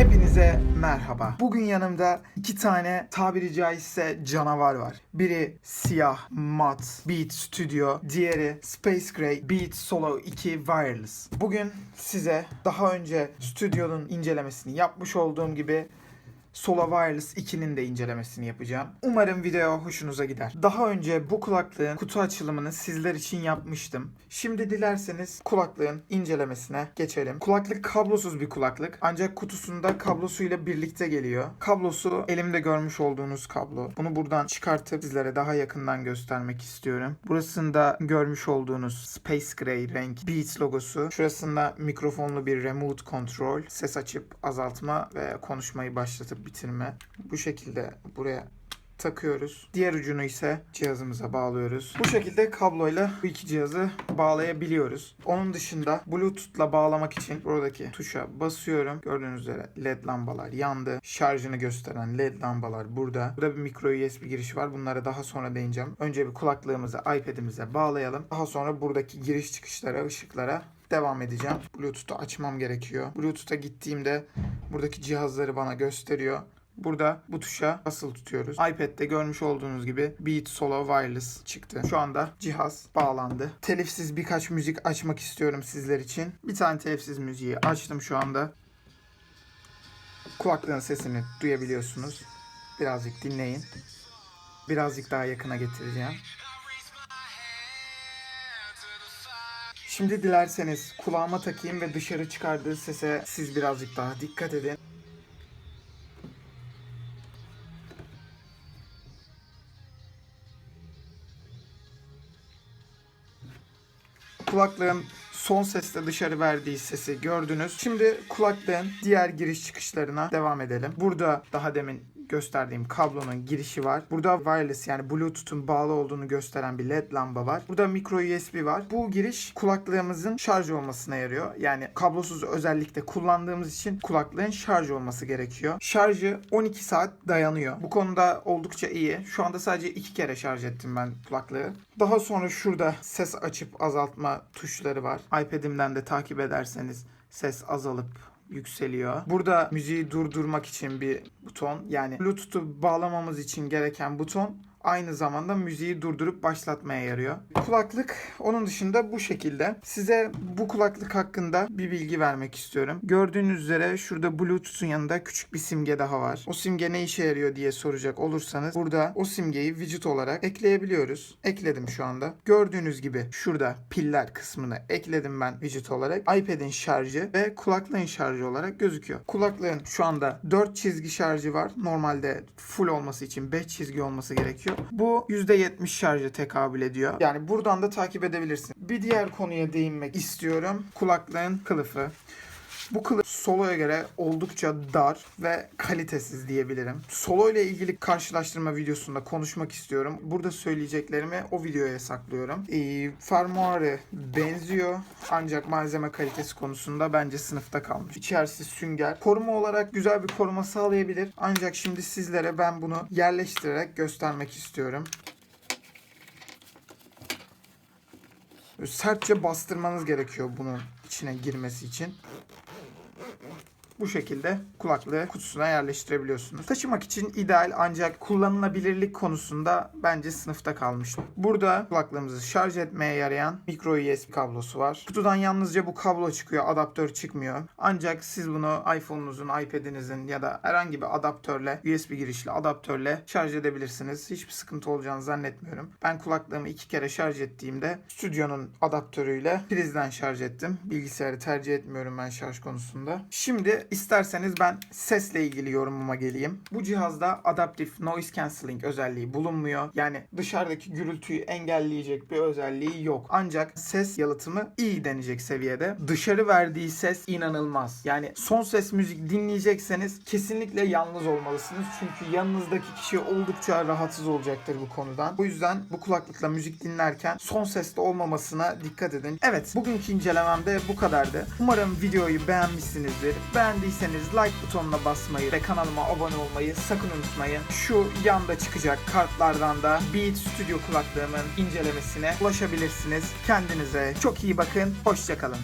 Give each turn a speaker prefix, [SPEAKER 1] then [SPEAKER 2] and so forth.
[SPEAKER 1] Hepinize merhaba. Bugün yanımda iki tane tabiri caizse canavar var. Biri siyah mat Beat Studio, diğeri Space Gray Beat Solo 2 Wireless. Bugün size daha önce stüdyonun incelemesini yapmış olduğum gibi Sola Wireless 2'nin de incelemesini yapacağım. Umarım video hoşunuza gider. Daha önce bu kulaklığın kutu açılımını sizler için yapmıştım. Şimdi dilerseniz kulaklığın incelemesine geçelim. Kulaklık kablosuz bir kulaklık. Ancak kutusunda kablosuyla birlikte geliyor. Kablosu elimde görmüş olduğunuz kablo. Bunu buradan çıkartıp sizlere daha yakından göstermek istiyorum. Burasında görmüş olduğunuz Space Gray renk Beats logosu. Şurasında mikrofonlu bir remote control, ses açıp azaltma ve konuşmayı başlatıp bitirme. Bu şekilde buraya takıyoruz. Diğer ucunu ise cihazımıza bağlıyoruz. Bu şekilde kabloyla bu iki cihazı bağlayabiliyoruz. Onun dışında Bluetooth'la bağlamak için buradaki tuşa basıyorum. Gördüğünüz üzere LED lambalar yandı. Şarjını gösteren LED lambalar burada. Burada bir micro USB girişi var. Bunlara daha sonra değineceğim. Önce bir kulaklığımızı iPad'imize bağlayalım. Daha sonra buradaki giriş çıkışlara, ışıklara devam edeceğim. Bluetooth'u açmam gerekiyor. Bluetooth'a gittiğimde buradaki cihazları bana gösteriyor. Burada bu tuşa basılı tutuyoruz. iPad'de görmüş olduğunuz gibi Beat Solo Wireless çıktı. Şu anda cihaz bağlandı. Telifsiz birkaç müzik açmak istiyorum sizler için. Bir tane telifsiz müziği açtım şu anda. Kulaklığın sesini duyabiliyorsunuz. Birazcık dinleyin. Birazcık daha yakına getireceğim. Şimdi dilerseniz kulağıma takayım ve dışarı çıkardığı sese siz birazcık daha dikkat edin. Kulaklığın son sesle dışarı verdiği sesi gördünüz. Şimdi kulaklığın diğer giriş çıkışlarına devam edelim. Burada daha demin gösterdiğim kablonun girişi var. Burada wireless yani Bluetooth'un bağlı olduğunu gösteren bir led lamba var. Burada micro USB var. Bu giriş kulaklığımızın şarj olmasına yarıyor. Yani kablosuz özellikle kullandığımız için kulaklığın şarj olması gerekiyor. Şarjı 12 saat dayanıyor. Bu konuda oldukça iyi. Şu anda sadece iki kere şarj ettim ben kulaklığı. Daha sonra şurada ses açıp azaltma tuşları var. iPad'imden de takip ederseniz ses azalıp yükseliyor. Burada müziği durdurmak için bir buton yani Bluetooth'u bağlamamız için gereken buton aynı zamanda müziği durdurup başlatmaya yarıyor. Kulaklık onun dışında bu şekilde. Size bu kulaklık hakkında bir bilgi vermek istiyorum. Gördüğünüz üzere şurada Bluetooth'un yanında küçük bir simge daha var. O simge ne işe yarıyor diye soracak olursanız burada o simgeyi widget olarak ekleyebiliyoruz. Ekledim şu anda. Gördüğünüz gibi şurada piller kısmını ekledim ben widget olarak. iPad'in şarjı ve kulaklığın şarjı olarak gözüküyor. Kulaklığın şu anda 4 çizgi şarjı var. Normalde full olması için 5 çizgi olması gerekiyor. Bu %70 şarja tekabül ediyor. Yani buradan da takip edebilirsin. Bir diğer konuya değinmek istiyorum. Kulaklığın kılıfı. Bu kılıf soloya göre oldukça dar ve kalitesiz diyebilirim. Solo ile ilgili karşılaştırma videosunda konuşmak istiyorum. Burada söyleyeceklerimi o videoya saklıyorum. Ee, fermuarı benziyor ancak malzeme kalitesi konusunda bence sınıfta kalmış. İçerisi sünger. Koruma olarak güzel bir koruma sağlayabilir. Ancak şimdi sizlere ben bunu yerleştirerek göstermek istiyorum. Sertçe bastırmanız gerekiyor bunun içine girmesi için bu şekilde kulaklığı kutusuna yerleştirebiliyorsunuz. Taşımak için ideal ancak kullanılabilirlik konusunda bence sınıfta kalmış. Burada kulaklığımızı şarj etmeye yarayan micro USB kablosu var. Kutudan yalnızca bu kablo çıkıyor, adaptör çıkmıyor. Ancak siz bunu iPhone'unuzun, iPad'inizin ya da herhangi bir adaptörle, USB girişli adaptörle şarj edebilirsiniz. Hiçbir sıkıntı olacağını zannetmiyorum. Ben kulaklığımı iki kere şarj ettiğimde stüdyonun adaptörüyle prizden şarj ettim. Bilgisayarı tercih etmiyorum ben şarj konusunda. Şimdi İsterseniz ben sesle ilgili yorumuma geleyim. Bu cihazda adaptif noise cancelling özelliği bulunmuyor. Yani dışarıdaki gürültüyü engelleyecek bir özelliği yok. Ancak ses yalıtımı iyi denecek seviyede. Dışarı verdiği ses inanılmaz. Yani son ses müzik dinleyecekseniz kesinlikle yalnız olmalısınız. Çünkü yanınızdaki kişi oldukça rahatsız olacaktır bu konudan. O yüzden bu kulaklıkla müzik dinlerken son sesli olmamasına dikkat edin. Evet bugünkü incelemem de bu kadardı. Umarım videoyu beğenmişsinizdir. Beğendiyseniz like butonuna basmayı ve kanalıma abone olmayı sakın unutmayın. Şu yanda çıkacak kartlardan da Beat Studio kulaklığımın incelemesine ulaşabilirsiniz. Kendinize çok iyi bakın. Hoşçakalın.